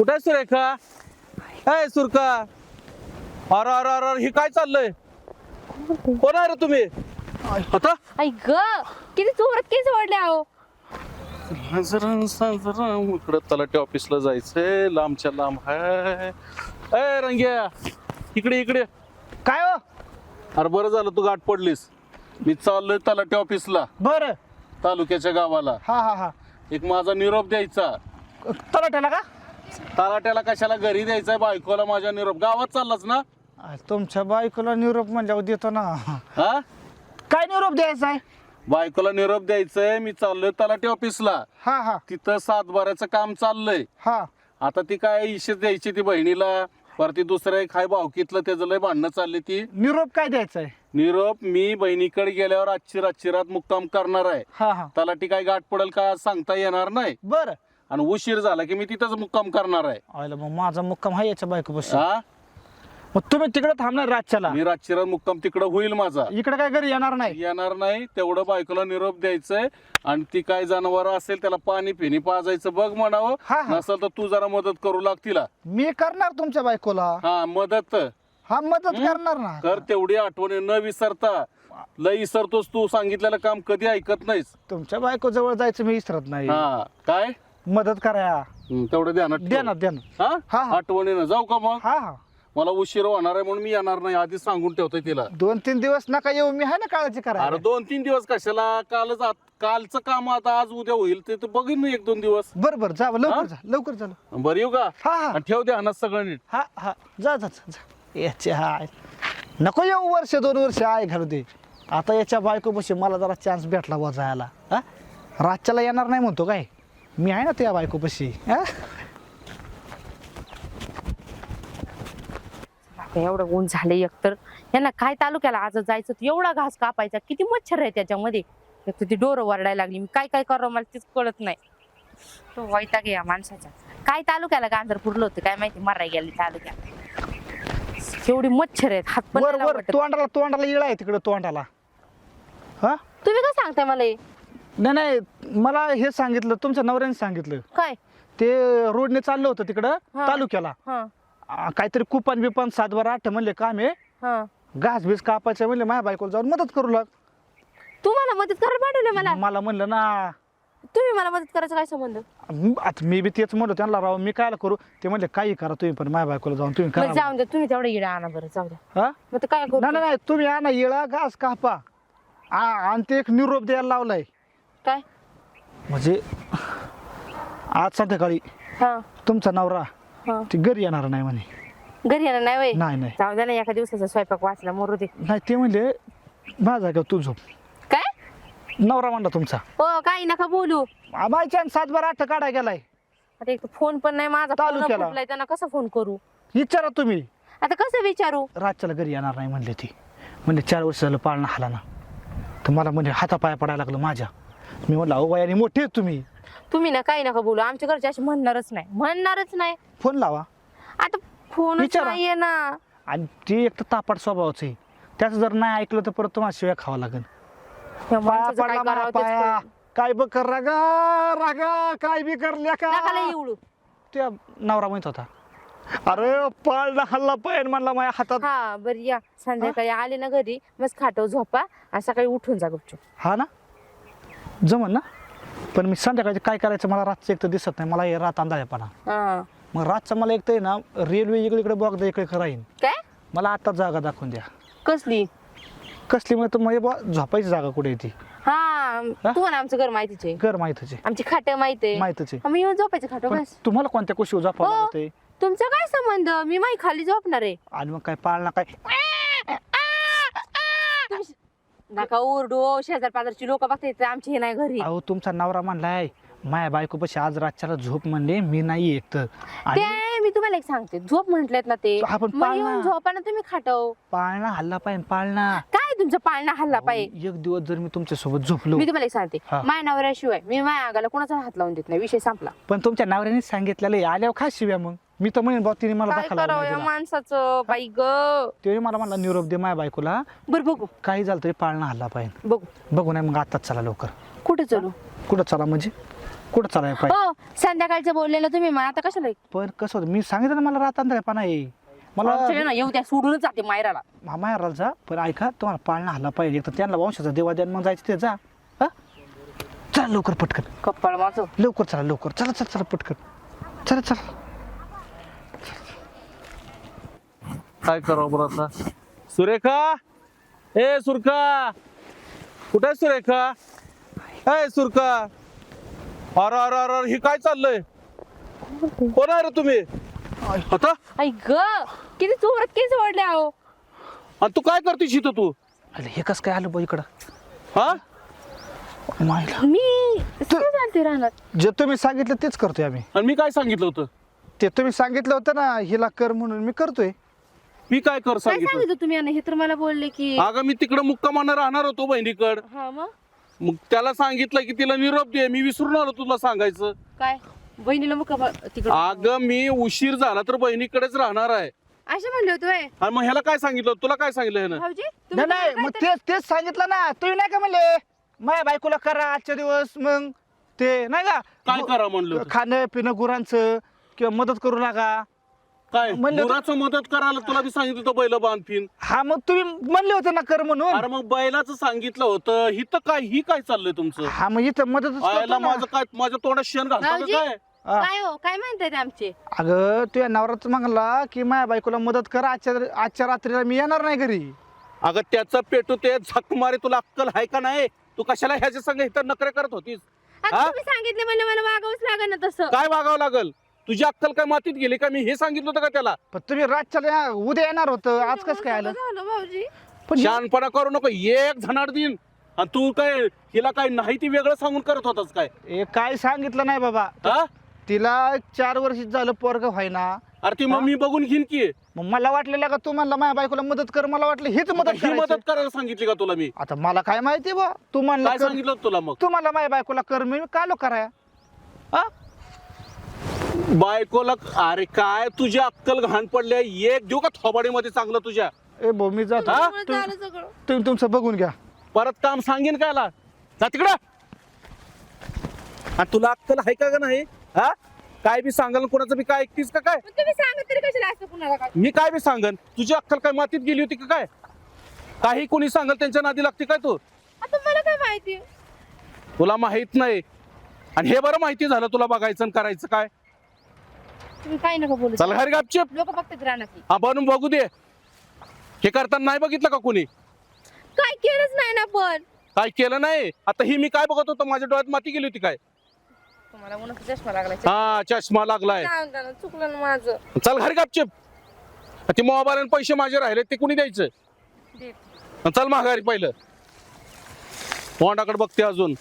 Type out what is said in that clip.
कुठे आहे सुरेखा? ए सुरका अरे अरे अरे अरे, हे काय चाललंय? कोण आहे रे तुम्ही? आता? आई ग किती चोरत केस वाढले अहो. इकडं तलाठी ऑफिसला जायचंय लांबच्या लांब हाय. ए रंग्या इकडे इकडे. काय हो? अरे बरं झालं तू गाठ पडलीस. मी चाललोय तलाठी ऑफिसला बर. तालुक्याच्या गावाला. हा हा हा. एक माझा निरोप द्यायचा. तलाट्याला का? तलाट्याला कशाला घरी द्यायचा बायकोला माझ्या निरोप? गावात चाललाच ना? आ, तुमच्या बायकोला निरोप म्हणल्यावर देतो ना. हा? काय निरोप द्यायचा आहे बायकोला निरोप द्यायचंय मी चाललोय तलाठी ऑफिसला. हा हा. तिथं सातबाऱ्याचं काम चाललंय. हा. आता ती काय इशेच द्यायची ती बहिणीला? पर ती दुसऱ्या एक हाय भावकीतलं त्याचं लय भांडणं चालली ती. निरोप काय द्यायचा आहे निरोप मी बहिणीकडे गेल्यावर आजची रातची रात मुक्काम करणार आहे. हा हा. तलाठी काय गाठ पडेल का सांगता येणार नाही. बर. आणि उशीर झाला की मी तिथंच मुक्काम करणार आहे. आयला मग माझा मुक्काम आहे याच्या बायको बस हा? मग तुम्ही तिकडे थांबणार रातच्याला? मी रात मुक्काम तिकडं होईल माझा. इकडे काय घरी येणार नाही? येणार नाही तेवढं बायकोला निरोप द्यायचंय आणि ती काय जनावर असेल त्याला पाणी पिणी पाजायचं बग म्हणावं. हा, हा. नसेल तर तू जरा मदत करू लाग तिला. मी करणार तुमच्या बायकोला. हा मदत. हा मदत करणार ना. कर तेवढी आठवणी न विसरता. लय विसरतोस तू सांगितलेलं काम कधी ऐकत नाहीस. तुमच्या बायको जवळ जायचं मी विसरत नाही. हा काय? मदत करा. हं, तेवढं ध्यानात ठेव. द्या ना द्या ना. हा? हा, हा. आठवणीनं जाऊ का मग? हा हा. मला उशीर होणार आहे म्हणून मी येणार नाही आधीच सांगून ठेवतोय तिला. दोन तीन दिवस नका येऊ मी आहे ना काळजी करा अरे दोन तीन दिवस कशाला? कालच आत- कालचं काम आता आज उद्या होईल ते तर बघीन मी एक दोन दिवस. बर बर जा? लवकर जा लवकर जा. बरं येऊ का? हा हा. आणि ठेव द्या सगळं नीट. हा हा. जा जा जा, जा. याचे हाय. नको येऊ वर्ष दोन वर्ष आय घालू दे. आता याच्या बायको बशी मला जरा चान्स भेटला बा जायला. हा? रातच्याला येणार नाही म्हणतो काय? मी आहे ना त्या बायको बशी हा? आता एवढं ऊन झाले एकतर यांना काय तालुक्याला आज जायचं एवढा घास कापायचा किती मच्छर आहे त्याच्यामध्ये. एक तर ती डोरं वरडायला लागली मी काय काय करावं मला तेच कळत नाही. तो वैताग आहे या माणसाचा. काय तालुक्याला गांजर पुरलं होतं काय माहिती मराय गेली तालुक्यात. एवढी मच्छर आहेत हात पण वर नाही वर लावू वाटत. तोंडाला तोंडाला येळ आहे तिकडे तोंडाला. हा? तुम्ही काय सांगताय मला हे? नाही नाही मला हे सांगितलं तुमच्या नवऱ्याने सांगितलं. काय? ते रोडने चाललं होतं तिकडं हा. तालुक्याला. हा. आ, काहीतरी कुपन बिपन सात बारा आठ म्हणले काम आहे. हा. घास बीस कापायचं म्हणले माझ्या बायकोला जाऊन मदत करू लाग. तुम्हाला मदत करायला पाठवले मला? मला म्हणलं ना. तुम्ही मला मदत करायचा काय संबंध? म- आता मी बी तेच म्हणलो त्यांना राव मी काय करू? ते म्हणले काही करा तुम्ही पण माझ्या बायकोला जाऊन तुम्ही मग करा जाऊन द्या. तुम्ही तेवढं इडा आणा बरं जाऊ द्या. हा? मग ते काय करू? नाही नाही नाही, तुम्ही आणा येळा घास कापा. आ, आणि ते एक निरोप द्यायला लावलाय. काय? म्हणजे आज संध्याकाळी हा. तुमचा नवरा हा. ते घरी येणार नाही म्हणे. घरी येणार नाही वय? नाही नाही. जाऊ द्या ना एका दिवसाचा स्वयंपाक वाचला मोरू दे. नाही ते म्हणले माझा का तू झोप. काय? नवरा म्हणला तुमचा. हो काही नका बोलू. बायच्या सात बारा आठ काढाय गेलाय. आता एक फोन पण नाही माझा फोन तालुक्याला. फुटलाय त्यांना कसं फोन करू? विचारा तुम्ही. आता कसं विचारू? रातच्याला घरी येणार नाही म्हणले ती. म्हणजे चार वर्ष झालं पाळणं हाला ना. तर मला म्हणजे हातापाया पडायला लागलं माझ्या. मी म्हटलं अहो वयाने मोठे आहेत तुम्ही. तुम्ही ना काही नका बोलू. आमच्या घरचे असे म्हणणारच नाही. म्हणणारच नाही. फोन लावा. आता फोनच विचारा. नाहीये ना. आणि ती एक तर तापट स्वभावाचं आहे. त्याचं जर नाही ऐकलं तर परत तुम्हाला शिव्या खावा लागेल. या पाया माणसाचं काय पडला माझ्या करावं तेच पाया. कळत नाही. काय बघ कर रागा रागा काय बी करल्या नका लय का एवढू त्या नवरा म्हणत होता. अरे पाळणा हल्ला पायन म्हणला माझ्या हातात. हा बरं या. संध्याकाळी आले ना घरी. मस्त खाटव झोपा. आणि सकाळी उठून जा गुपचूप. हा ना? जमन ना? पण मी संध्याकाळी काय करायचं मला रातचं एक तर दिसत नाही मला हे रात अंदाजपणा हा. मग रातचं मला एक तर आहे ना रेल्वे इकडे इकडे बघता इकडे राहीन काय? मला आता जागा दाखवून द्या. कसली? कसली? म्हणजे बुवा झोपायची जागा कुठे येते हा तुम्हाला आमचं घर माहितीच आहे. घर माहितच आहे. आमची खाट माहीत आहे. माहितच आहे. आम्ही येऊन झोपायचं खाटो पण बस. तुम्हाला कोणत्या कुशी झोपावं हो. लागते तुमचा काय संबंध? मी माई खाली झोपणार आहे. आणि मग काय पाळणा काय? तुम्ही नका ओरडू शेजार पाजारची लोक बघतायत आमची हे नाही घरी. अहो तुमचा नवरा म्हणलाय माया बायको पशी आज रातच्याला झोप म्हणले मी नाही आणि ते मी तुम्हाला एक सांगते झोप म्हंटलेत ना ते पण मग पाळणा. येऊन झोपा ना तुम्ही खाटव. पाळणा हल्ला पाहिजे पाळणा. काय तुमचा पाळणा हल्ला पाहिजे एक दिवस जर मी तुमच्यासोबत झोपलो. मी तुम्हाला एक सांगते हा. माय नवऱ्याशिवाय मी माया आगाला कोणाचा हात लावून देत नाही विषय संपला. पण तुमच्या नवऱ्याने सांगितलेलं आहे, आल्यावर खा शिव्या मग. मी तर म्हणेन भाऊ तिने मला काय करावं या. माणसाचं बाई ग? ते मला म्हणला निरोप दे माया बायकोला. बर बघू. काही झालं तरी पाळणा हल्ला पाहिजे. बघू. बघू नाही मग आताच चला लवकर. कुठे चलू? कुठं चला म्हणजे? कुठं चालाय पाय हो संध्याकाळचं बोललेलं तुम्ही मग आता कशाला? पण कसं होतं मी सांगितलं ना मला रात अंधारपणा आहे मला ना येऊ द्या सोडूनच जाते मायराला. मामा याराला जा पण ऐका तुम्हाला पाळणा हल्ला पाहिजे. एक तर त्यांना वंशाचा देवा द्या मग जायचं ते जा. हा? चला लवकर पटकन. कप्पळ माझं लवकर चला लवकर. चला चला चला पटकन. चला चला. काय करावं बरं आता? सुरेखा? ए सुरका कुठे आहे सुरेखा? ए सुरका अरे अरे अरे अरे, हे काय चाललंय? कोण आहे रे तुम्ही? आता? आई ग किती चोरत केस ओढले अहो. आणि तू काय करतेस इथं तू? अरे हे कसं काय आलं बा इकडं? हा? मायला. मी सहज जे तुम्ही सांगितलं तेच करतोय आम्ही. आणि मी काय सांगितलं होतं? ते तुम्ही सांगितलं होतं ना हिला कर म्हणून मी करतोय. मी काय कर काय सांगितलं? सांगितलं तुम्ही हे तर मला बोलले की अगं मी तिकडं मुक्कामानं राहणार होतो बहिणीकड. हा मग? मग त्याला सांगितलं की तिला निरोप दे. मी विसरून आलो तुला सांगायचं. काय? बहिणीला मग तिकडे अगं मी उशीर झाला तर बहिणीकडेच राहणार आहे. असे म्हणले होते होय. आणि मग ह्याला काय सांगितलं? तुला काय सांगितलं ह्यानं? भाऊजी नाही तुम्ही नाही काय मग करता? तेच तेच सांगितलं ना. तुम्ही नाही का म्हणले माझ्या बायकोला करा आजच्या दिवस मग ते नाही काय का करा म्हणलं होतं? खाणं पिणं गुरांचं किंवा मदत करू नका काय? म्हणलं होतं- मदत करायला तुला बी सांगितलं होतं बैल बांधफिन. हा मग तुम्ही म्हणले होते ना कर म्हणून. अरे मग बैलाचं सांगितलं होतं. ही तर काय ही काय चाललंय तुमचं? हा मग इथं मदतच आयला करतो ना. माझं काय माझ्या तोंडात शेण घालता का? काय? हा. काय हो? काय म्हणताय ते आमचे? अगं तुझ्या नवराच म्हणला की माझ्या बायकोला मदत कर. आजच्या आजच्या रात्रीला मी येणार नाही घरी. अगं त्याचं पेटू ते झक मारे तुला अक्कल आहे का नाही? तू कशाला ह्याच्या संग इथं नकरे करत होतीस? आता हा? तुम्ही सांगितले म्हणलं मला वागावंच लागेल ना तसं. काय वागावं लागल? तुझी अक्कल काय मातीत गेली का? मी हे सांगितलं होतं का त्याला? पण तुम्ही रातच्या उद्या येणार होतं. आज कसं काय आलं? झालं भाऊजी. पण शहाणपणा करू नको एक झनाड देईन. आणि तू काय हिला काय नाही ती वेगळं सांगून करत होतास काय? हे काय सांगितलं नाही बाबा. हा? तिला चार वर्ष झालं पोरग व्हायना. अरे ती मग मी बघून घेईन की. मग मला वाटलेलं का तू म्हणला माझ्या बायकोला मदत कर. मला वाटलं हीच मदत ही. मदत करायला सांगितली का तुला मी? आता मला काय माहिती बा तू म्हणला काय कर- सांगितलं होतं तुला मग? तू म्हणला माझ्या बायकोला कर मी कालो कराया. हा? बायकोला अरे काय तुझी अक्कल घाण पडल्या एक देऊ का थोबाडीमध्ये चांगलं तुझ्या? ए भाऊ मी जातो. हा? त्यामुळे झालं सगळं. तुम्ही तुमचं बघून घ्या. परत काम सांगेन कायला जा तिकडं. आणि तुला अक्कल आहे का ग नाही? हा? काय बी सांगाल कोणाचं बी काय ऐकतीस का काय? मग तुम्ही सांगत तरी कशाला असतं कुणाला काय? मी काय बी सांगन? तुझी अक्कल काय मातीत गेली होती का काय? काही कोणी सांगल त्यांच्या नादी लागते काय तू? आता मला काय माहिती? तुला माहीत नाही. आणि हे बरं माहिती झालं तुला बघायचं आणि करायचं काय? तुम्ही काय नका बोलू. चल घरी गपचिप. लोक बघतात की हा बनून बघू दे. हे करताना नाही बघितलं का कोणी? काय केलंच नाही ना पण. काय केलं नाही? आता ही मी काय बघत होतो? माझ्या डोळ्यात माती गेली होती काय? तुम्हाला उन्हाचा चष्मा लागला हा चष्मा लागलाय. जाऊन द्या ना, चुकलं ना माझं. चल घरी गपचिप. ते मोबाईल आणि पैसे माझे राहिले ते कुणी द्यायचं? दे. चल माघारी पहिलं. तोंडाकडे बघते अजून.